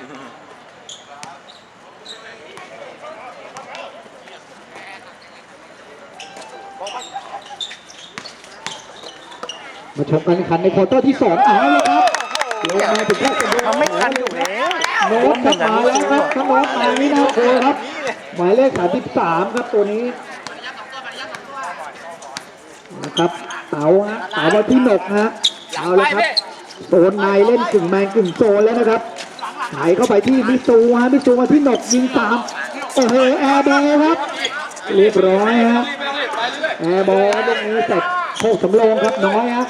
มาชมการแข่งขันในควอเตอร์ที่สองเอาละครับเดี๋ยวมาถึงแค่เป็นทำไม่ทันอยู่แล้วโน้ตครับมาแล้วครับถ้าโน้ตมานี่น่ากลัวครับ หมายเลข33ครับตัวนี้นะครับเต๋าฮะเต๋ามาที่หนกฮะเอาละครับโซนในเล่นกึ่งแมนกึ่งโซนแล้วนะครับ ไหลเข้าไปที่มิซูฮะมิซูมาที่หนกยิงสามโอ้โหแอร์บอลครับเรียบร้อยฮะแอร์บอลตรงนี้เสร็จโคกสำโรงครับน้อยฮะ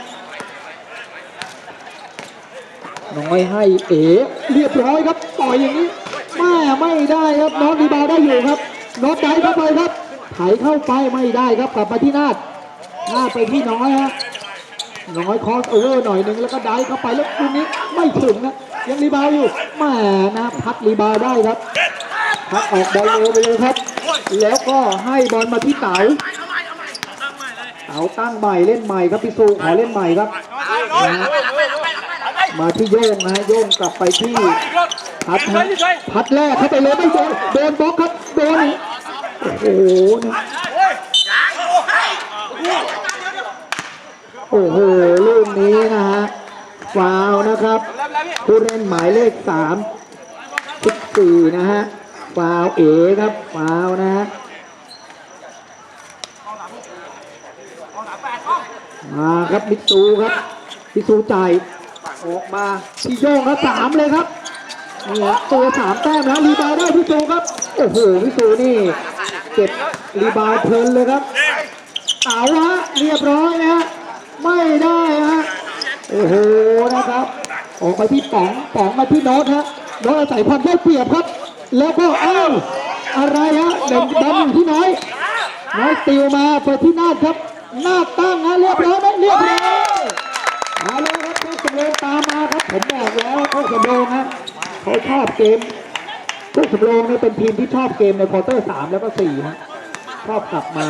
น้อยให้เอ๋เรียบร้อยครับปล่อยอย่างนี้แม่ไม่ได้ครับน้องดีบาได้อยู่ครับน็อตได้เข้าไปครับไถเข้าไปไม่ได้ครับกลับมาที่นาดนาดไปที่น้อยฮะน้อยคอสโอเวอร์หน่อยหนึ่งแล้วก็ได้เข้าไปแล้วลูกนี้ไม่ถึงนะ ยังรีบาวอยู่แม่นะพัดรีบาวได้ครับพักออกบอลเร็วไปเลยครับ แล้วก็ให้บอลมาที่เต๋าเต๋าตั้งใหม่เล่นใหม่ครับพี่ซูขอเล่นใหม่ครับมาที่โยงนะโยงกลับไปที่พัดพัดแรกเข้าไปเลยไม่โดนโดนบล็อกครับโดนโอ้โหโอ้โหลูกนี้นะฮะ ฟาวล์นะครับ ผู้เล่นหมายเลขสามสิบสี่นะฮะฟาวเอครับฟาวนะฮะมาครับมิตซูครับมิตซูจ่ายออกมาพี่โยงครับสามเลยครับนี่ฮะตัวสามแต้มนะรีบาวด์ได้พี่ซูครับ โอ้โหพี่ซูนี่เก็บรีบาวด์เพลินเลยครับเต๋าฮะเรียบร้อยนะฮะไม่ได้ฮะ โอ้โหนะครับออกไปที่ป๋องป๋องมาที่โน้ตฮะโน้ตอาศัยความได้เปรียบครับ แล้วก็เอ้าอะไรฮะเด่นบอลอยู่ที่น้อย น้อยติวมาเปิดที่นาดครับนาดตั้งนะเรียบร้อยไหมเรียบร้อยมาแล้วครับโค้ชสำเร็ตามมาครับผมบอกแล้วโค้ชสำเร็จฮะเขาชอบเกมโค้ชสำเร็จนี่ยเป็นทีมที่ชอบเกมในควอเตอร์สามแล้วก็สี่ฮะชอบกลับมา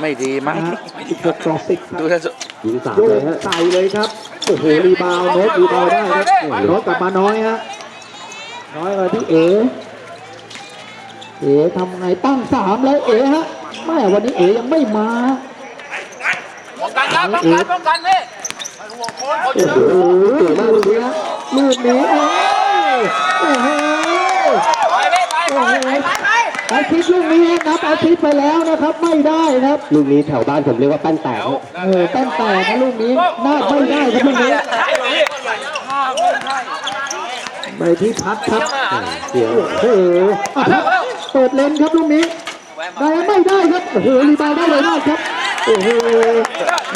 ไม่ดีมั้งนะฮะสิบหกต่อสิบครับดูท่าสุยิงสามโยเลยกฮะ ใส่เลยครับ โอ้โห รีบาวด์โน้ตรีบาวด์ได้ครับโน้ตกลับมาน้อยฮะ น้อยมาที่เอเอทำไงตั้งสามแล้วเอฮะแม่วันนี้เอยังไม่มา ป้องกันครับป้องกันป้องกันนี่โอ้โหลูกนี้นะลูกนี้โอ้ยโอ้โห ไปไปไปโอ้โห อาทิตย์ลูกนี้นับอาทิตย์ไปแล้วนะครับไม่ได้ครับลูกนี้แถวบ้านผมเรียกว่าแป้นแตกฮะเออแต้มแตกนะลูกนี้น่าไม่ได้ครับลูกนี้ไปที่พัดครับเสียโอ้โหอะพัดเปิดเลนครับลูกนี้ได้ไม่ได้ครับโอ้โหรีบาวด์ได้เลยมากครับโอ้โห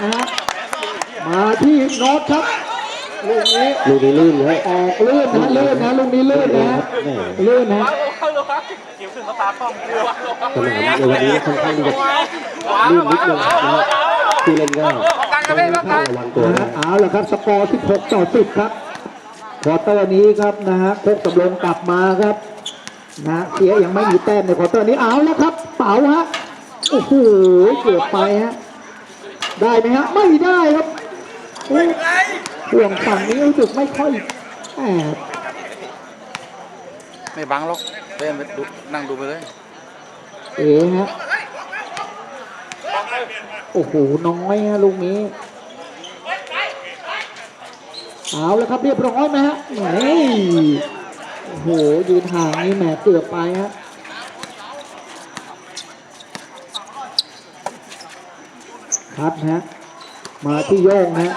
นะฮะมาที่โน้ตครับ ลูกนี้ลูกนี้ลื่นฮะออกลื่นนะลื่นนะลูกนี้ลื่นนะลื่นนะสนามในวันนี้ค่อนข้างที่จะลื่นนิดนึงนะฮะผู้เล่นก็ต้องระวังตัวนะนะฮะเอาละครับสกอร์16ต่อ10ครับควอเตอร์นี้ครับนะฮะโคกสำรองกลับมาครับนะเสียยังไม่มีแต้มในควอเตอร์นี้เอาแล้วครับ เป๋าฮะโอ้โหเกือบไปฮะได้ไหมฮะไม่ได้ครับโอ้ย ห่วงฝั่งนี้รู้สึกไม่ค่อยแอบไม่บังหรอกเล่นไปดูนั่งดูไปเลย เอ๋ฮะโอ้โห น้อยฮะลูกนี้เอาแล้วครับเรียบร้อยไหมฮะแหมโอ้โห ยืนห่างนี่แหมเกือบไปฮะครับฮะ มาที่โยงฮะ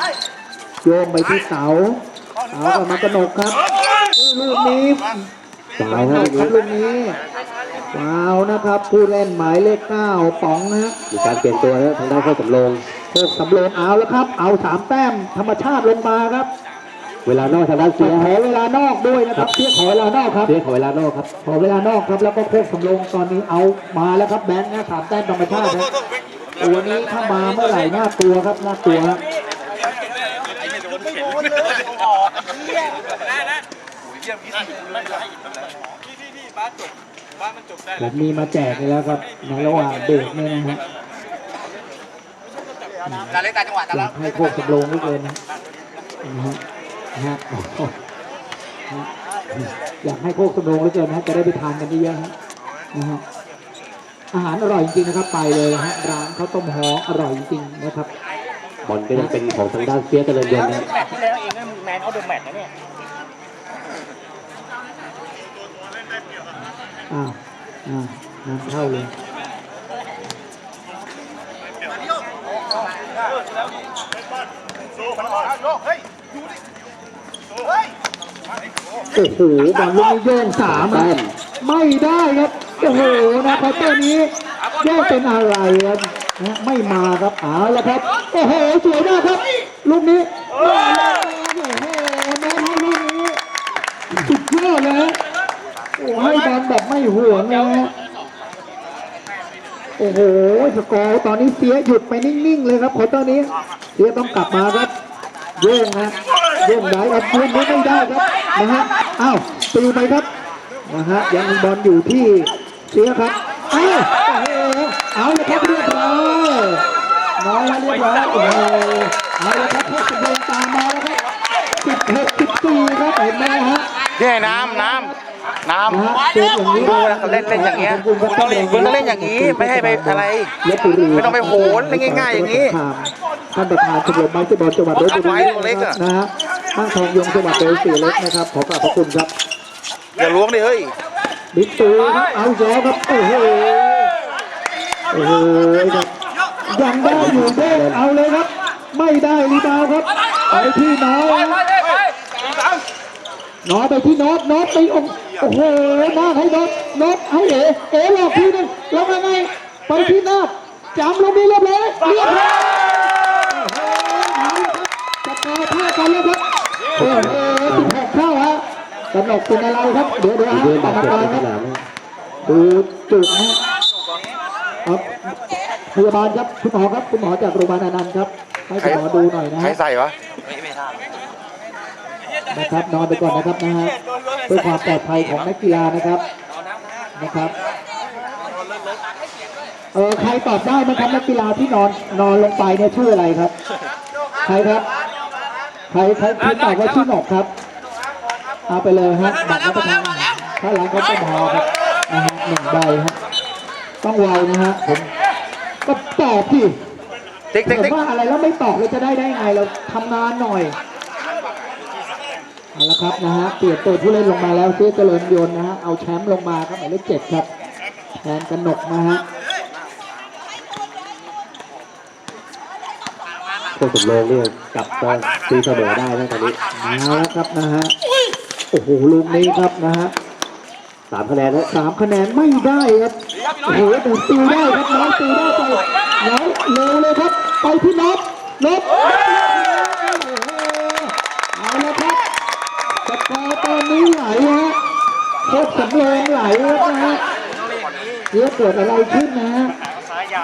โยงไปที่เสาเสากับมากระหนกครับลูกนี้สาวฮะครับลูกนี้ฟาวนะครับ ผู้เล่นหมายเลขเก้าป๋องนะฮะมีการเปลี่ยนตัวนะทางด้านเข้าสำโรงโคกสำโรงเอาแล้วครับ เอาสามแต้มธรรมชาติลงมาครับ เวลานอกทางด้านขเสียอฮะเวลานอกด้วยนะครับเพียขอเวลานอกครับเสียขอเวลานอกครับขอเวลานอกครับแล้วก็โคกสำโรงตอนนี้เอามาแล้วครับแบงค์นะสามแต้มธรรมชาตินะตัวนี้ถ้ามาเมื่อไหร่น่ากลัวครับน่ากลัวครับ โดนไม่โดนเลยออกเยี่ยมนะนะเยี่ยมที่สุดไม่ได้ที่ที่ที่บ้านจบบ้านมันจบได้ผมมีมาแจกแล้วครับในระหว่างเด็กนี่นะฮะกาเล่นกาจังหวะกแล้วให้พวกสำโรงไม่เกินะฮะอยากให้โคกสำงหลือเกินนะจะได้ไปทานกันเยอะๆนะฮะอาหารอร่อยจริงนะครับไปเลยนะฮะร้านข้าวต้มหออร่อยจริงนะครับ บอลก็ยังเป็นของทางด้านเฟียสเจริญยนต์นะแมตช์ที่แล้วเองนะมึงแมนเอาเดอะแมตช์นะเนี่ยอ้าวอ่าน้ำเข้าเลยโอ้โหบอลลูกนี้โยงสามแต้อะมไม่ได้ครับ โอ้โหนะควอเตอร์นี้โยงเป็นอะไรครับ นะไม่มาครับเอาละครับ โอ้โห สวยมากครับ ลูกนี้โอ้โหน้องให้ลูกนี้สุดยอดเลยฮะโอ้ให้บอลแบบไม่ห่วงเลยฮะโอ้โห สกอร์ตอนนี้เสียหยุดไปนิ่งๆเลยครับควอตอร์นี้ เสียต้องกลับมาครับโย่งฮะโย่งได้ครับลูกนี้ไม่ได้ครับนะฮะอ้าวตีไปครับนะฮะยังบอลอยู่ที่เสียครับอ้าว เอาเลยครับเรียบร้อยน้อยแล้วเรียบร้อยโอ้โหเอาเลยครับพวกสมบูรณ์ตามมาแล้วครับสิบหกสิบสี่ครับเห็นไหมฮะเนี่ยน้ำน้ำน้นะฮะเกมอย่างนี้ดูนะเขาเล่นเล่นอย่างเงี้ยคุณต้องเล่นคุณต้องเล่นอย่างนี้ไม่ให้ไปอะไรลพบุรีไม่ต้องไปโหนเล่นง่าย ๆ อย่างนี้ท่านประธานชมรมไบสเกตบอลจังหวัดลบบุไว้รีตัวเล็กอะนะฮะห้างทองยงจังหวัดเลยสีเล็กนะครับขอกราบพระคุณครับอย่าล้วงดิเฮ้ยบิ๊กตูครับเอาอีกแล้วครับโอ้โห โอ้โหครับยังได้อยู่เด้งเอาเลยครับ ไม่ได้รีบาวครับไปที่น้อยน้อยไปที่น็อตน็อตไปองโอ้โหหน้าให้น็อตน็อตให้เอ๋เอ๋หลอกทีหนึงแล้วยังไงไปที่หน้าจำลงนี้เรียบร้อยเรียบร้อยโอ้โหเอาละครับจะกอผ้ากันแล้วครับโอ้โหสิบหกเข้าฮะกนกเป็นอะไรครับเดี๋ยวเดี๋ยวฮะเรื่องกรบารดมเจ็บการในครับสนามนะดูจุดนะ ครับพยาบาลครับคุณหมอครับคุณหมอจากโรงพยาบาลอนันต์ครับให้คุณหมอดูหน่อยนะใครฮะใส่วะนะครับนอนไปก่อนนะครับนะฮะเพื่อความปลอดภัยของนักกีฬานะครับนะครับเออใครตอบได้ไหมครับนักกีฬาที่นอนนอนลงไปเนี่ยชื่ออะไรครับ ใครครับ ใครใครใครตอบว่าชื่อหนกครับ เอาไปเลยฮะบัตรรับประทานถ้าหลังก็ต้องพอครับนะฮะหนึ่งใบฮะ ต้องไวนะฮะผมก็ตอบที่ติ๊กติ๊กแต่ติ๊กว่าอะไรแล้วไม่ตอบเราจะได้ได้ไงเราทำงานหน่อยเอาละครับนะฮะเปลี่ยนตัวผู้เล่นลงมาแล้วเสียเจริญยนต์นะฮะเอาแชมป์ลงมาครับหมายเลขเจ็ดครับแทนกนกนะฮะพวกสำโรงเนี่ยกลับมาตีเสมอได้นะตอนนี้เอาละครับนะฮะโอ้โหลูกนี้ครับนะฮะสามคะแนนนะสามคะแนนไม่ได้ครับ โอ้โหแต่ตีได้ครับน้องตีได้ไปแล้วเร็วเลยครับ ไปที่น็อตน็อตเอาละครับสกอร์ตอนนี้ไหลฮะโคตรสำเร็จไหลแล้วนะฮะเดี๋ยวเกิดอะไรขึ้นนะฮะ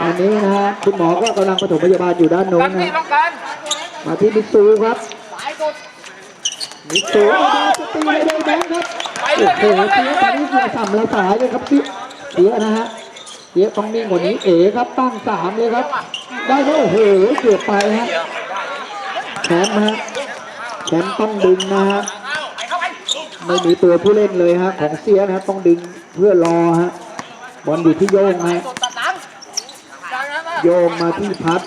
ตอนนี้นะฮะคุณหมอก็กำลังปฐมพยาบาลอยู่ด้านโน้นนะมาที่มิตซูครับมิตซูจะตีไปเลยแบงค์ครับโอ้โหเสียตอนนี้เสียสามละสายเลยครับเสียเสียนะฮะ เสียต้องนิ่งกว่านี้เอ๋ครับตั้งสามเลยครับ ได้ไหมโอ้โหเกือบไปฮะแชมป์ฮะแชมป์ต้องดึงนะฮะไม่มีตัวผู้เล่นเลยฮะของเสียนะฮะต้องดึงเพื่อรอฮะบอลอยู่ที่โยงฮะโยงมาที่พัด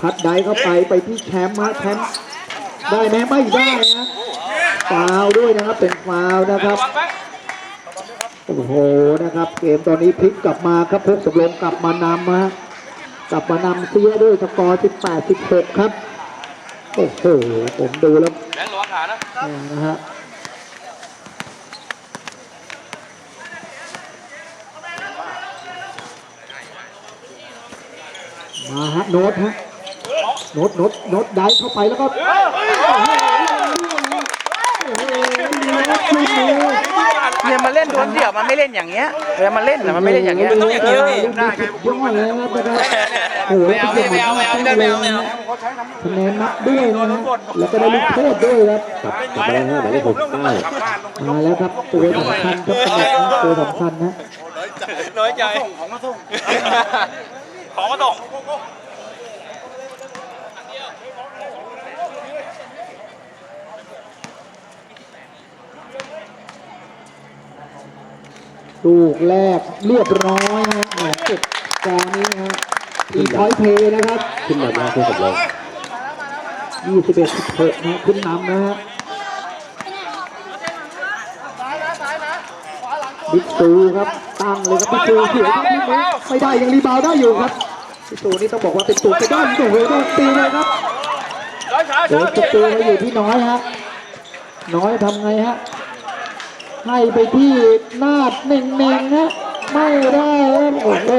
พัดได้เข้าไปไปที่แชมป์ฮะแชมป์ได้ไหมไม่ได้ฮะฟาวด้วยนะครับเป็นฟาวนะครับ โอ้โหนะครับเกมตอนนี้พลิกกลับมาครับพกสำรองกลับมานำฮะกลับมานำเสียด้วยสกอร์18 16 ครับ โอ้โหผมดูแล้วแบงค์ระวังขานะเนี่ยนะฮะมาฮะโน้ตฮะโน้ตโน้ตโน้ตได้เข้าไปแล้วก็โอ้โหโอ้โหโน้ตขึ้น เนี่ยมาเล่นดวลเดี่ยวมันไม่เล่นอย่างเงี้ยเวลามันเล่นน่ะมันไม่เล่นอย่างเงี้ยโโหลูกนี้สุดยอดเลยนะครับโอ้โหไม่เอาไม่เอาไม่เอาไม่เอาไม่เอาไม่เอาคะแนนนับด้วยนะฮะแล้วก็ได้ลูกโทษด้วยครับกลับกลับมาแล้วนะหมายเลขหกเก้ามาแล้วครับตัวสำคัญครับตำแหน่งนะตัวสำคัญนะน้อยใจของมาส่งของมาส่ง ลูกแรกเรียบร้อยฮะแหมเก็บกอนี้ฮะอีพอยเพย์นะครับ ขึ้นนำหน้าคู่สำรอง21 16นะขึ้นนำนะฮะบิ๊กซูครับตั้งเลยครับบิ๊กซูเสียครับบิ๊กซูไม่ได้ยังรีบาวด์ได้อยู่ครับบิ๊กซูนี่ต้องบอกว่าเป็นตัวกระด้านโอ้โหโดนตีเลยครับโดนจะตีมาอยู่ที่น้อยฮะน้อยทำไงฮะ ให้ไปที่นาดเน่งๆฮะไม่ได้ครับโอ้โห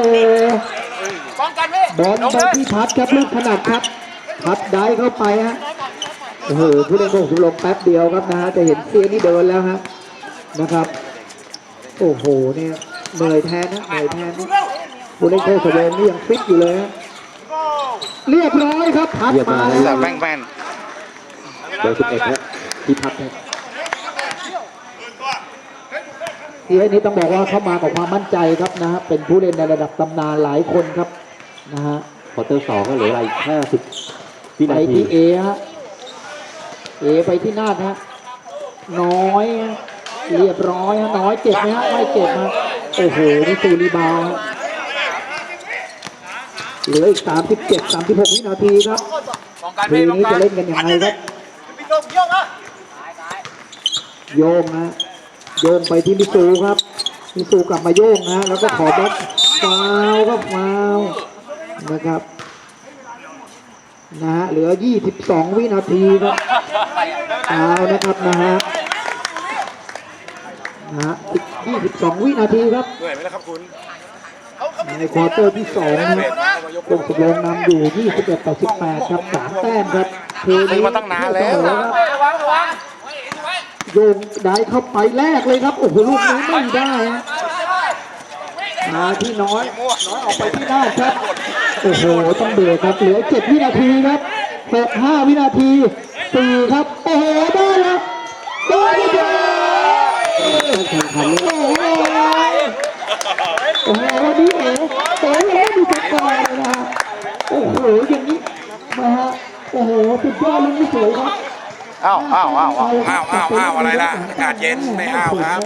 ป้องกันพี่บอลไปที่พัดครับลูกขนาดครับ พัดได้เข้าไปฮะโอ้โหผู้เล่นของสุลงแป๊บเดียวครับนะฮะจะเห็นเซียนี่เดินแล้วฮะนะครับ โอ้โหเนี่ยเหนื่อยแทนนะเหนื่อยแทนนะผู้เล่นโคสเวนนี่ยังฟิตอยู่เลยฮะเรียบร้อยครับพัดมาแล้แต่วแม่งแม่นเบอร์สิบเอ็ดฮะที่พัดฮะ ทีนี้ต้องบอกว่าเข้ามากับความมั่นใจครับนะฮะเป็นผู้เล่นในระดับตำนานหลายคนครับนะฮะควอเตอร์สองก็เหลือเวลาอีกห้าสิบวิไปนาทีที่เอฮะเอไปที่นาดฮะน้อยฮะเรียบร้อยฮะน้อยเจ็บไหมฮะไม่เจ็บฮะโอ้โหนี่ตูรีบาวฮะเหลืออีก 37 36วินาทีครับป้องกันทีพี่ป้องนี้กัจะนเล่นกันยังไงครับโยงฮะ โยงไปที่มิสูครับมิสูกลับมาโยงนะแล้วก็ขอบล็อกฟาวล์ครับฟาวล์นะครับนะฮะเหลือ 22 วินาทีครับเอานะครับนะฮะนะฮะอีก22 วินาทีครับเหนื่อยไหมล่ะครับคุณในควอเตอร์ที่2นะครับกงสุโรงนำอยู่ 21 ต่อ 18 ครับ 3 แต้มครับเทซื้อมาตั้งนานแล้วเสมอครับ โยงได้เข้าไปแรกเลยครับ โอ้โหลูกนี้ไม่ได้ฮะมาที่น้อยน้อยออกไปที่หน้าครับ โอ้โหต้องเบรกครับเหลือ7วินาทีครับ6 5วินาที4ครับ โอ้โหได้แล้วได้แล้วแข่งขันโอ้โหโอ้โหวันนี้เอ๋เอ๋ยังไม่มีสกอร์เลยนะฮะโอ้โหอย่างนี้นะฮะโอ้โหสุดยอดลูกนี้สวยครับ อ้าวอ้าวอ้าวอ้าวอ้าวอ้าวอะไรล่ะอากาศเย็นไม่อ้าวครับ